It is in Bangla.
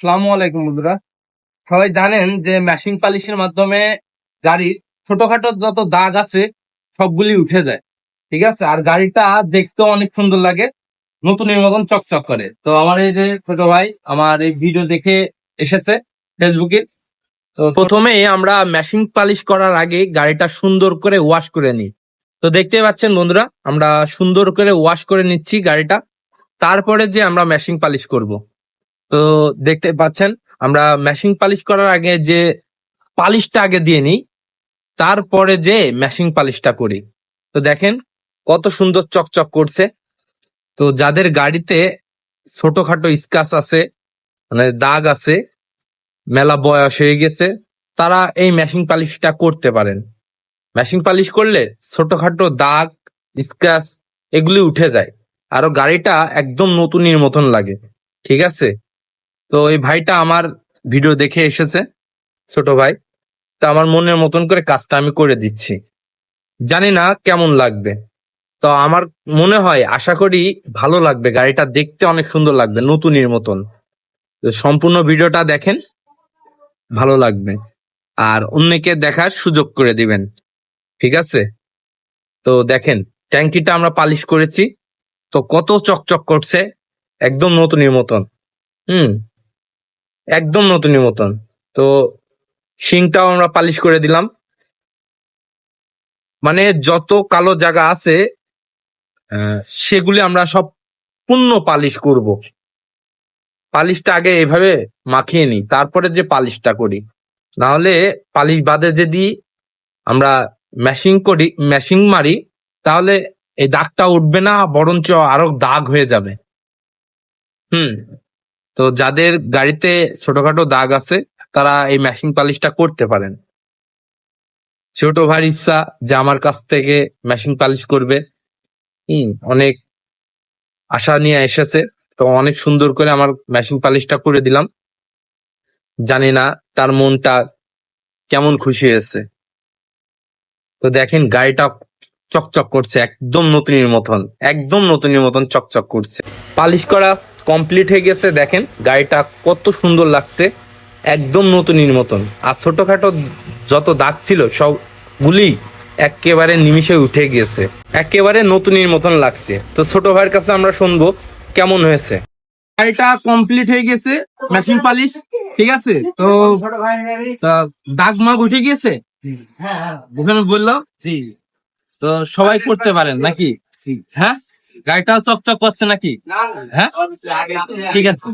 সালামু আলাইকুম বন্ধুরা। সবাই জানেন যে ম্যাশিং পালিশের মাধ্যমে গাড়ির ছোটখাটো যত দাগ আছে, সবগুলি উঠে যায়। ঠিক আছে? আর গাড়িটা দেখতেও অনেক সুন্দর লাগে, নতুনের মতন চকচক করে। তো আমার এই যে ছোট ভাই, আমার এই ভিডিও দেখে এসেছে ফেসবুকে তো প্রথমে আমরা ম্যাশিং পালিশ করার আগে গাড়িটা সুন্দর করে ওয়াশ করে নিই। তো দেখতে পাচ্ছেন বন্ধুরা, আমরা সুন্দর করে ওয়াশ করে নিচ্ছি গাড়িটা। তারপরে যে আমরা ম্যাশিং পালিশ করব। তো দেখতে পাচ্ছেন, আমরা ম্যাশিং পালিশ করার আগে যে পালিশটা আগে দিয়ে নিই, তারপরে যে ম্যাশিং পালিশটা করি। তো দেখেন কত সুন্দর চকচক করছে। তো যাদের গাড়িতে ছোটখাটো স্কাচ আছে মানে দাগ আছে, মেলা বয়স হয়ে গেছে, তারা এই ম্যাশিং পালিশটা করতে পারেন। ম্যাশিং পালিশ করলে ছোটখাটো দাগ স্ক্র্যাচ এগুলি উঠে যায়। আরও গাড়িটা একদম নতুনের মতন লাগে। ঠিক আছে? তো এই ভাইটা আমার ভিডিও দেখে এসেছে, ছোট ভাই। তো আমার মনের মতন করে কাজটা আমি করে দিচ্ছি। জানি না কেমন লাগবে। তো আমার মনে হয়, আশা করি ভালো লাগবে, গাড়িটা দেখতে অনেক সুন্দর লাগবে, নতুনের মতন। সম্পূর্ণ ভিডিওটা দেখেন, ভালো লাগবে। আর অন্যকে দেখার সুযোগ করে দিবেন। ঠিক আছে? তো দেখেন, ট্যাঙ্কিটা আমরা পালিশ করেছি। তো কত চকচক করছে, একদম নতুনের মতন। হুম? একদম নতুনের মতন। তো শিংটাও আমরা পালিশ করে দিলাম। মানে যত কালো জায়গা আছে সেগুলি আমরা সব পূর্ণ পালিশ করব। পালিশটা আগে এভাবে মাখিয়ে নিই, তারপরে যে পালিশটা করি। না হলে পালিশ বাদে যদি আমরা ম্যাশিং করি, ম্যাশিং মারি, তাহলে এই দাগটা উঠবে না, বরঞ্চ আরও দাগ হয়ে যাবে। হুম। তো যাদের গাড়িতে ছোটখাটো দাগ আছে, তারা এই ম্যাশিং পালিশটা করতে পারেন। ছোট ভাইয়ের ইচ্ছা যে আমার কাছ থেকে ম্যাশিং পালিশ করবে, হম, অনেক আশা নিয়ে এসেছে। তো অনেক সুন্দর করে আমার ম্যাশিং পালিশটা করে দিলাম। জানি না তার মনটা কেমন খুশি হয়েছে। তো দেখেন গাড়িটা চকচক করছে, একদম নতুনের মতন, একদম নতুনের মতন চকচক করছে। পালিশ করা কমপ্লিট হয়ে গেছে দেখেন গাড়িটা কত সুন্দর লাগছে একদম নতুনের মতন। আর ছোটখাটো যত দাগ ছিল সবগুলি একেবারে নিমিষে উঠে গিয়েছে একেবারে নতুনের মতন লাগছে। তো ছোট ভাইয়ের কাছে আমরা শুনব কেমন হয়েছে। গাড়িটা কমপ্লিট হয়ে গেছে ম্যাচিং পালিশ ঠিক আছে? তো দাগ মাগ উঠে গিয়েছে ওখানে বলল? জি। তো সবাই করতে পারেন নাকি? হ্যাঁ? গাড়িটা চকচক করছে নাকি? হ্যাঁ? ঠিক আছে।